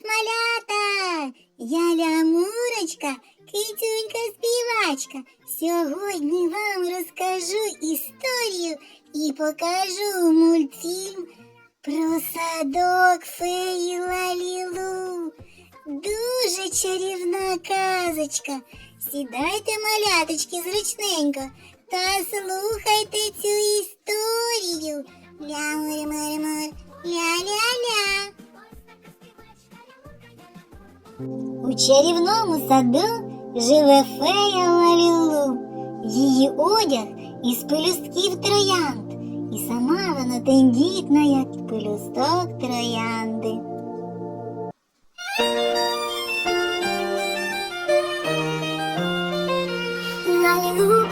Привіт, малята! Я Лямурочка, кицюнька співачка. Сьогодні вам розкажу історію і покажу мультфільм про садок феї Лалілу. Дуже чарівна казочка. Сідайте, маляточки, зручненько та слухайте цю історію. Ля-мур-мур-мур, ля-ля-ля. У чарівному саду живе фея Лалілу. Її одяг із пелюстків троянд, і сама вона тендітна, як пелюсток троянди. Лалілу,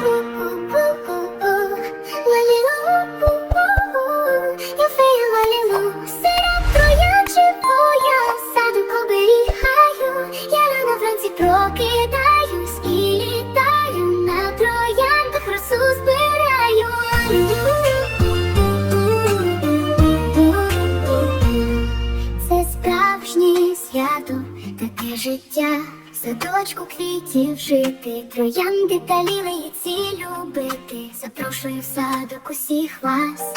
життя. Садочку квітів жити, троянди та лілиці любити. Запрошую в садок усіх вас.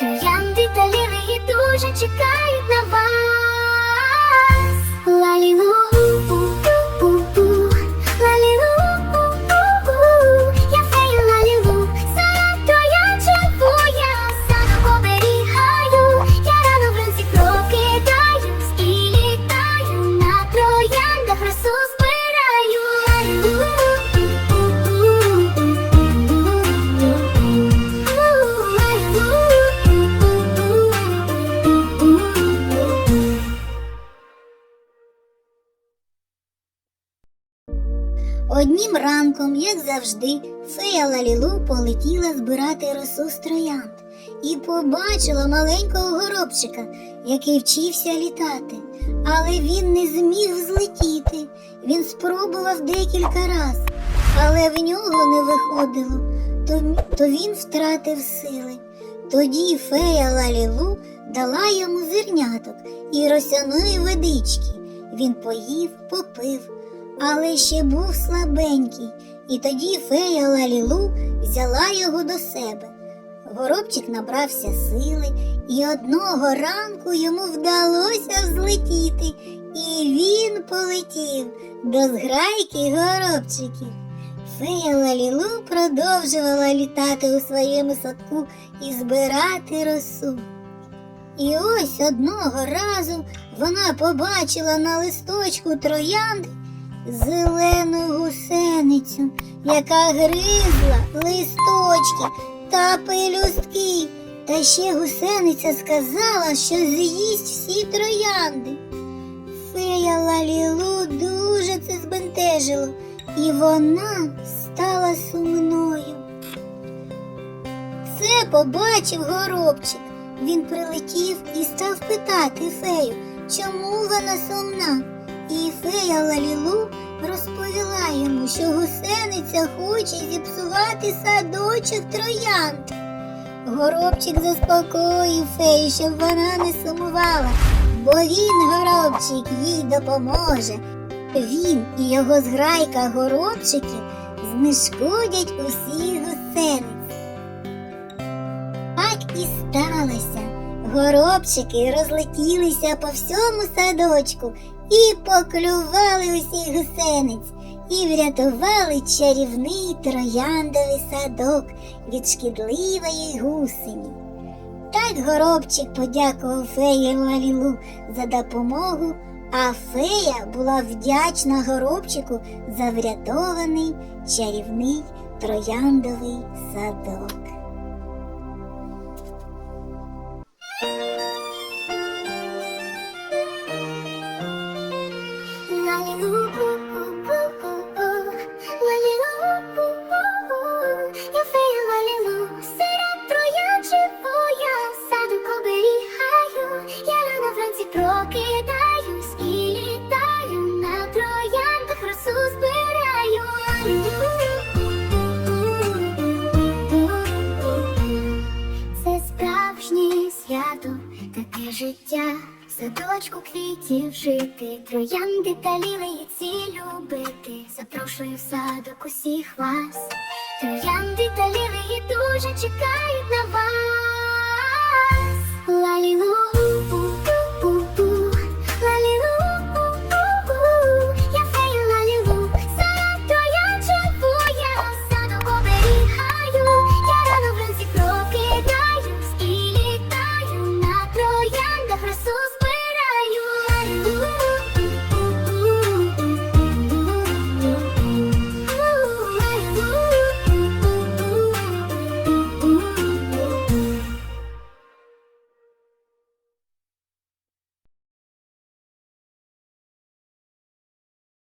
Троянди та лілиї дуже чекають на вас. Лалілу, Однім ранком, як завжди, фея Лалілу полетіла збирати росу з троянд і побачила маленького горобчика, який вчився літати. Але він не зміг взлетіти. Він спробував декілька раз, але в нього не виходило, то, то він втратив сили. Тоді фея Лалілу дала йому зерняток і росяної водички. Він поїв, попив але ще був слабенький, і тоді фея Лалілу взяла його до себе. Горобчик набрався сили, і одного ранку йому вдалося взлетіти, і він полетів до зграйки горобчиків. Фея Лалілу продовжувала літати у своєму садку і збирати росу. І ось одного разу вона побачила на листочку троянди зелену гусеницю, яка гризла листочки та пелюстки. Та ще гусениця сказала, що з'їсть всі троянди. Фея Лалілу дуже це збентежило, і вона стала сумною. Це побачив горобчик. Він прилетів і став питати фею, чому вона сумна. І фея Лалілу розповіла йому, що гусениця хоче зіпсувати садочок троянд. Горобчик заспокоїв фею, щоб вона не сумувала, бо він, горобчик, їй допоможе. Він і його зграйка горобчиків знешкодять усіх гусениць. Так і сталося. Горобчики розлетілися по всьому садочку і поклювали усіх гусениць, і врятували чарівний трояндовий садок від шкідливої гусені. Так горобчик подякував феї Лалілу за допомогу, а фея була вдячна горобчику за врятований чарівний трояндовий садок. садочку квітів жити, троянди та лілиці любити, запрошую в садок усіх вас, троянди та лілії дуже чекають на вас. Лалілу.